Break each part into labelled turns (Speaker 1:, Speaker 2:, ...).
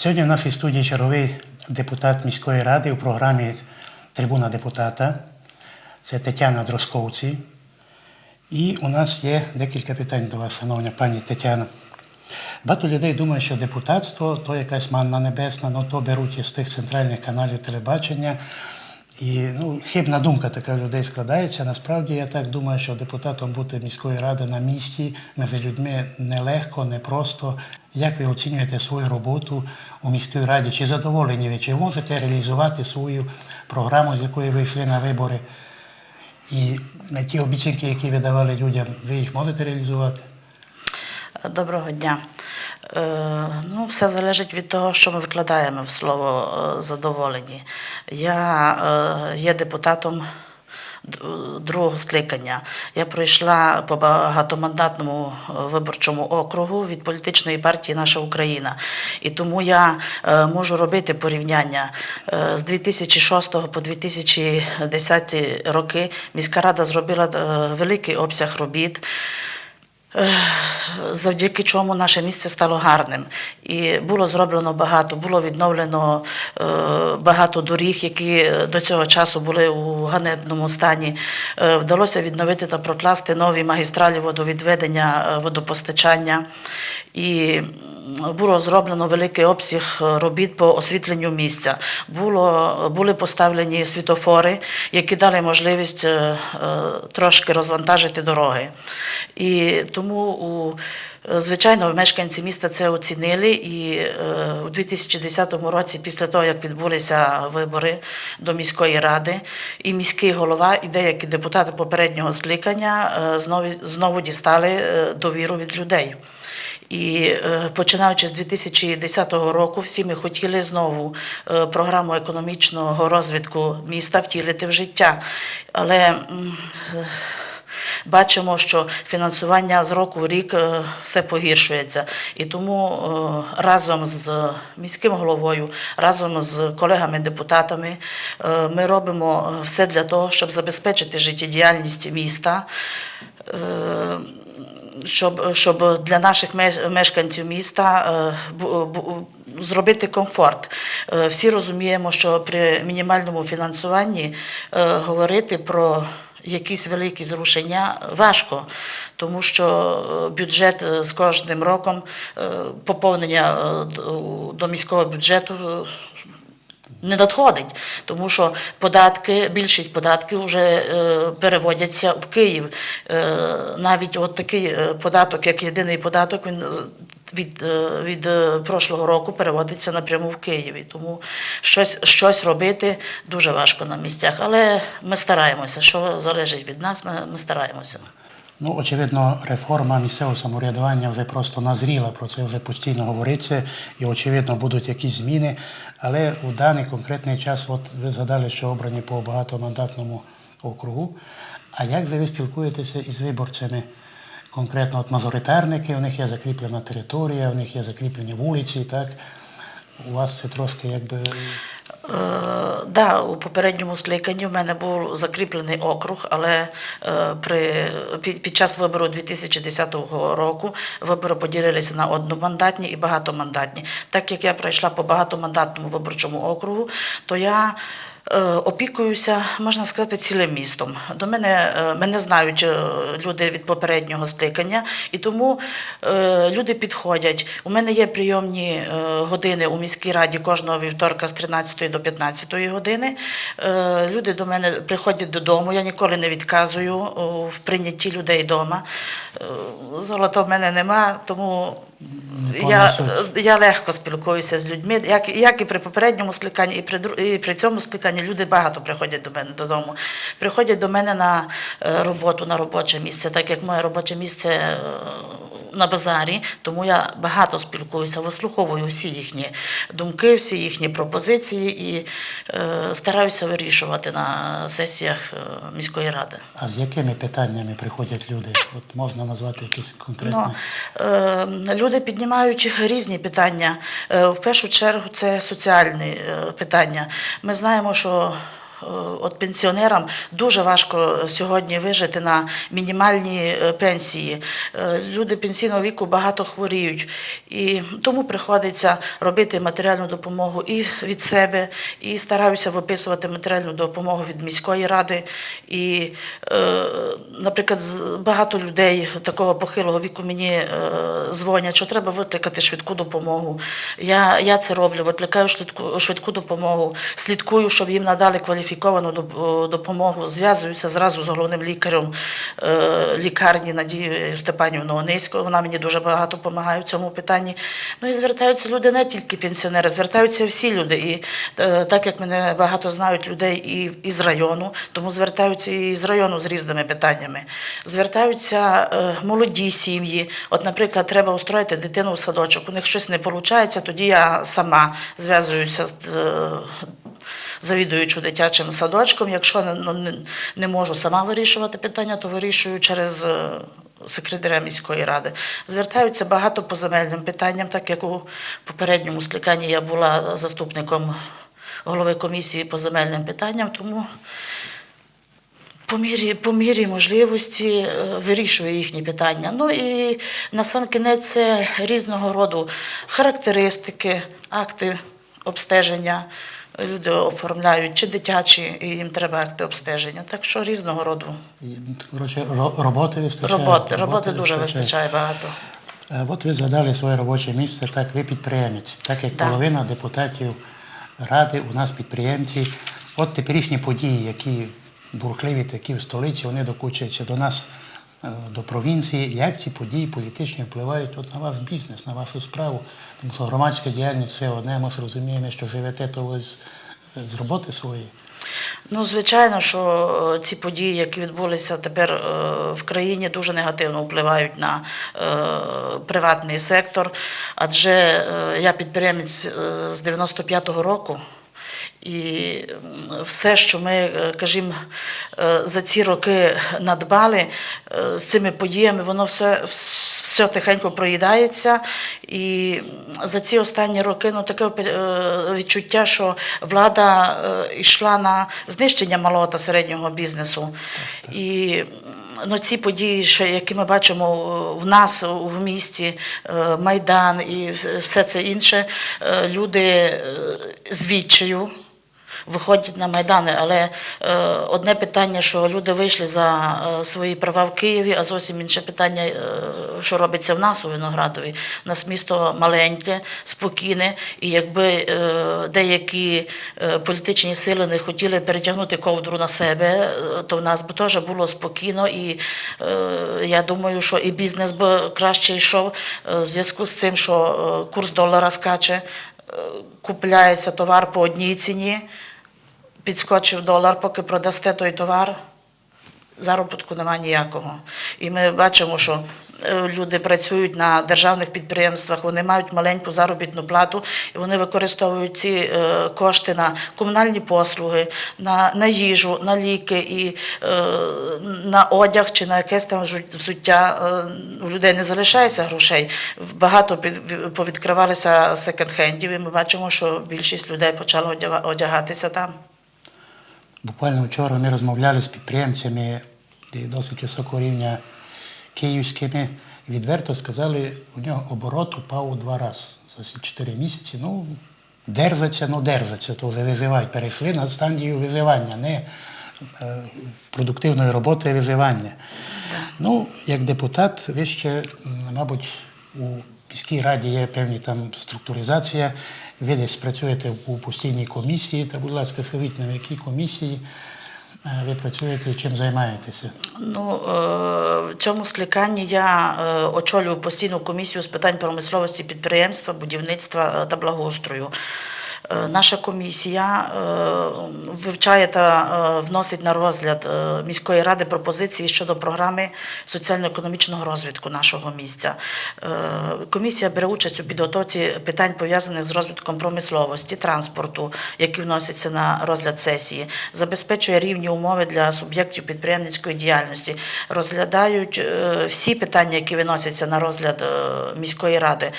Speaker 1: Сьогодні в нашій студії черговий депутат міської ради у програмі Трибуна депутата. Це Тетяна Дросковці. І у нас є декілька питань до вас, шановна пані Тетяна. Багато людей думає, що депутатство то якась манна небесна, ну то беруть із тих центральних каналів телебачення. І ну, хибна думка така людей складається. Насправді я так думаю, що депутатом бути міської ради на місці між людьми нелегко, непросто. Як ви оцінюєте свою роботу у міській раді? Чи задоволені ви? Чи можете реалізувати свою програму, з якої ви йшли на вибори? І ті обіцянки, які ви давали людям, ви їх можете реалізувати?
Speaker 2: Доброго дня. Е, ну, все залежить від того, що ми викладаємо в слово е, задоволені. Я е, є депутатом другого скликання. Я пройшла по багатомандатному виборчому округу від політичної партії Наша Україна. І тому я можу робити порівняння з 2006 по 2010 роки. Міська рада зробила великий обсяг робіт. Завдяки чому наше місце стало гарним. І було зроблено багато, було відновлено е, багато доріг, які до цього часу були у ганебному стані. Е, вдалося відновити та прокласти нові магістралі водовідведення, е, водопостачання. І було зроблено великий обсяг е, робіт по освітленню місця. Було, були поставлені світофори, які дали можливість е, е, трошки розвантажити дороги. І тому у Звичайно, мешканці міста це оцінили, і у 2010 році, після того як відбулися вибори до міської ради, і міський голова, і деякі депутати попереднього скликання знову, знову дістали довіру від людей. І е, починаючи з 2010 року, всі ми хотіли знову е, програму економічного розвитку міста втілити в життя. Але бачимо, що фінансування з року в рік е, все погіршується. І тому разом з міським головою, разом з колегами-депутатами ми робимо все для того, щоб забезпечити життєдіяльність міста. Щоб, щоб для наших меш- мешканців міста е, зробити комфорт. Е, Всі розуміємо, що при мінімальному фінансуванні е, говорити про якісь великі зрушення важко, тому що бюджет з кожним роком поповнення до міського бюджету. Не надходить, тому що податки, більшість податків вже е, переводяться в Київ. Е, навіть от такий е, податок, як єдиний податок, він від, е, від е, прошлого року переводиться напряму в Києві. Тому щось, щось робити дуже важко на місцях. Але ми стараємося. Що залежить від нас, ми, ми стараємося.
Speaker 1: Ну, очевидно, реформа місцевого самоврядування вже просто назріла, про це вже постійно говориться, і очевидно будуть якісь зміни. Але у даний конкретний час, от ви згадали, що обрані по багатомандатному округу. А як же ви спілкуєтеся із виборцями? Конкретно от мажоритарники, у них є закріплена територія, у них є закріплені вулиці, так? У вас це трошки якби.
Speaker 2: Е, да, у попередньому скликанні в мене був закріплений округ, але е, при, під, час вибору 2010 року вибори поділилися на одномандатні і багатомандатні. Так як я пройшла по багатомандатному виборчому округу, то я опікуюся, можна сказати, цілим містом. До мене е, мене знають е, люди від попереднього скликання, і тому е, люди підходять. У мене є прийомні е, години у міській раді кожного вівторка з 13 до 15 години. Е, Люди до мене приходять додому. Я ніколи не відказую в прийнятті людей вдома. Золота в мене нема, тому я, я легко спілкуюся з людьми, як, як і при попередньому скликанні, і при, і при цьому скликанні люди багато приходять до мене додому. Приходять до мене на е, роботу, на робоче місце, так як моє робоче місце е, на базарі, тому я багато спілкуюся, вислуховую всі їхні думки, всі їхні пропозиції і е, стараюся вирішувати на сесіях е, міської ради.
Speaker 1: А з якими питаннями приходять люди? От можна назвати якісь конкретні?
Speaker 2: Ну, е, люди піднімають різні питання. Е, в першу чергу це соціальні е, питання. Ми знаємо, що от пенсіонерам дуже важко сьогодні вижити на мінімальні е, пенсії. Е, Люди пенсійного віку багато хворіють, і тому приходиться робити матеріальну допомогу і від себе, і стараюся виписувати матеріальну допомогу від міської ради. І, е, наприклад, багато людей такого похилого віку мені е, дзвонять, що треба викликати швидку допомогу. Я, я це роблю, викликаю швидку, швидку допомогу, слідкую, щоб їм надали кваліфіковану доп- допомогу, зв'язуюся зразу з головним лікарем е, лікарні Надією Степанівною Ониською. Вона мені дуже багато допомагає в цьому питанні. Ну і звертаються люди не тільки пенсіонери, звертаються всі люди. І е, так як мене багато знають людей і із району, тому звертаються і з району з різними питаннями. Звертаються е, молоді сім'ї. От, наприклад, треба устроїти дитину в садочок. У них щось не виходить, тоді я сама зв'язуюся з. Завідуючу дитячим садочком. Якщо не- ну, не, не можу сама вирішувати питання, то вирішую через е, секретаря міської ради. Звертаються багато по земельним питанням, так як у попередньому скликанні я була заступником голови комісії по земельним питанням, тому по мірі, по мірі можливості е, вирішує їхні питання. Ну і на сам кінець різного роду характеристики, акти обстеження. Люди оформляють чи дитячі, і їм треба акти обстеження. Так що різного роду
Speaker 1: І, Коротше, роботи вистачає.
Speaker 2: роботи. Роботи дуже вистачає багато.
Speaker 1: Е, От ви згадали своє робоче місце, так ви підприємець, так як
Speaker 2: Так.
Speaker 1: половина депутатів ради у нас підприємці. От теперішні події, які бурхливі, такі в столиці, вони докучуються до нас, до провінції. Як ці події політичні впливають от на ваш бізнес, на вашу справу? Тому що громадська діяльність це одне, ми розуміємо, що живете то з, з роботи своєї.
Speaker 2: Ну, звичайно, що е, ці події, які відбулися тепер е, в країні, дуже негативно впливають на е, приватний сектор. Адже е, я підприємець е, з 95-го року. І все, що ми, е, кажімо, е, за ці роки надбали е, з цими подіями, воно все, все тихенько проїдається. І за ці останні роки ну, таке відчуття, що влада йшла на знищення малого та середнього бізнесу. І ну, ці події, що, які ми бачимо в нас в місті, Майдан і все це інше, люди з відчаю виходять на майдани. Але е, одне питання, що люди вийшли за е, свої права в Києві, а зовсім інше питання, е, що робиться в нас у Виноградові. У нас місто маленьке, спокійне, і якби деякі політичні сили не хотіли перетягнути ковдру на себе, то в нас би теж було спокійно, і я думаю, що і бізнес би краще йшов в зв'язку з цим, що курс долара скаче, купляється товар по одній ціні підскочив долар, поки продасте той товар, заробітку немає ніякого. І ми бачимо, що е, люди працюють на державних підприємствах, вони мають маленьку заробітну плату, і вони використовують ці е, кошти на комунальні послуги, на, на їжу, на ліки і е, на одяг чи на якесь там взуття. У людей не залишається грошей. Багато повідкривалися секонд-хендів, і ми бачимо, що більшість людей почала одяга- одягатися там.
Speaker 1: Буквально вчора ми розмовляли з підприємцями досить високого рівня київськими. Відверто сказали, у нього оборот упав у два рази за ці чотири місяці. Ну, держаться, ну держаться, то вже виживають. Перейшли на стадію виживання, не е, продуктивної роботи, виживання. Ну, як депутат, ви ще, мабуть, у міській раді є певні там структуризація. Ви десь працюєте у постійній комісії. Та, будь ласка, скажіть на якій комісії е, ви працюєте і чим займаєтеся?
Speaker 2: Ну, е, в цьому скликанні я е, очолюю постійну комісію з питань промисловості підприємства, будівництва та благоустрою. Е, Наша комісія е, вивчає та е, вносить на розгляд міської ради пропозиції щодо програми соціально-економічного розвитку нашого місця. Комісія бере участь у підготовці питань пов'язаних з розвитком промисловості, транспорту, які вносяться на розгляд сесії, забезпечує рівні умови для суб'єктів підприємницької діяльності, розглядають всі питання, які виносяться на розгляд міської ради.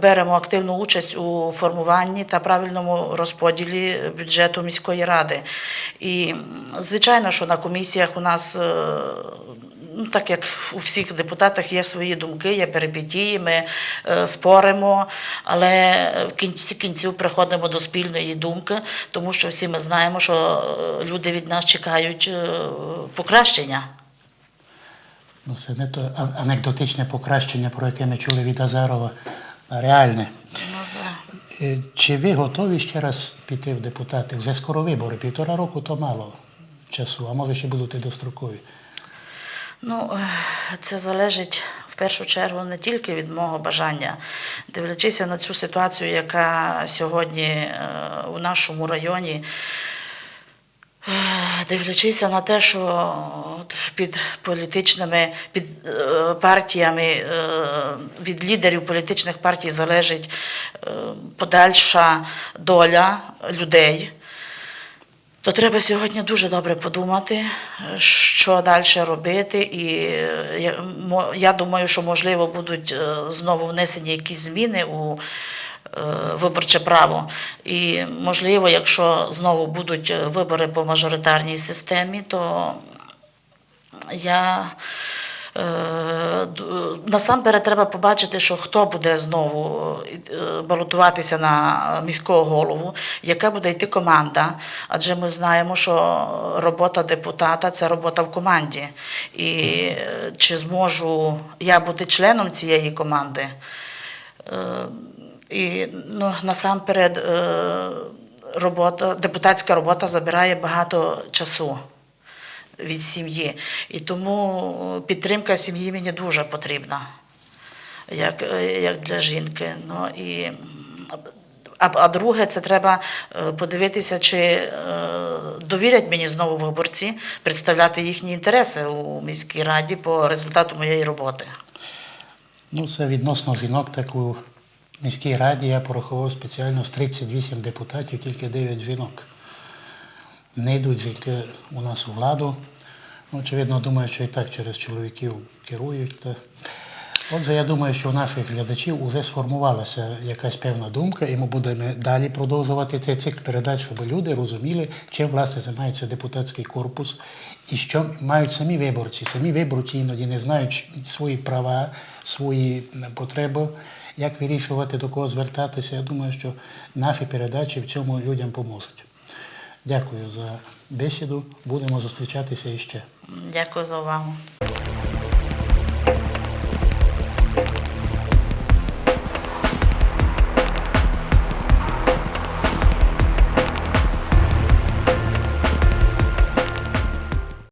Speaker 2: Беремо активну участь у формуванні та правильному розподілі бюджету міської ради. І звичайно, що на комісіях у нас. е, Ну, так як у всіх депутатах є свої думки, є перипетії, ми е, споримо, але в кінці кінців приходимо до спільної думки, тому що всі ми знаємо, що е, люди від нас чекають е, покращення.
Speaker 1: Ну, це не то анекдотичне покращення, про яке ми чули від Азарова, а реальне.
Speaker 2: Ну,
Speaker 1: Чи ви готові ще раз піти в депутати? Вже скоро вибори, півтора року то мало часу, а може ще будуть дострокові.
Speaker 2: Ну, е, це залежить в першу чергу не тільки від мого бажання. Дивлячись на цю ситуацію, яка сьогодні е, у нашому районі, е, дивлячись на те, що під політичними під е, партіями, е, від лідерів політичних партій залежить е, подальша доля людей. То треба сьогодні дуже добре подумати, що далі робити. І е, я, думаю, що можливо будуть е, знову внесені якісь зміни у е, виборче право. І можливо, якщо знову будуть е, вибори по мажоритарній системі, то я е, насамперед треба побачити, що хто буде знову е, балотуватися на міського голову, яка буде йти команда. Адже ми знаємо, що робота депутата це робота в команді. І е, чи зможу я бути членом цієї команди? І ну, насамперед е, робота, депутатська робота забирає багато часу від сім'ї. І тому підтримка сім'ї мені дуже потрібна, як, е, як для жінки. Ну, і, а, а друге, це треба е, подивитися, чи довірять мені знову виборці представляти їхні інтереси у міській раді по результату моєї роботи.
Speaker 1: Ну, це відносно жінок, так у міській раді я порахував спеціально з 38 депутатів, тільки 9 жінок. Не йдуть жінки у нас у владу. Ну, очевидно, думаю, що і так через чоловіків керують. Отже, я думаю, що у наших глядачів вже сформувалася якась певна думка, і ми будемо далі продовжувати цей цикл передач, щоб люди розуміли, чим власне займається депутатський корпус і що мають самі виборці. Самі виборці іноді не знають свої права, свої потреби, як вирішувати, до кого звертатися. Я думаю, що наші передачі в цьому людям поможуть. Дякую за бесіду. Будемо зустрічатися іще.
Speaker 2: Дякую за увагу.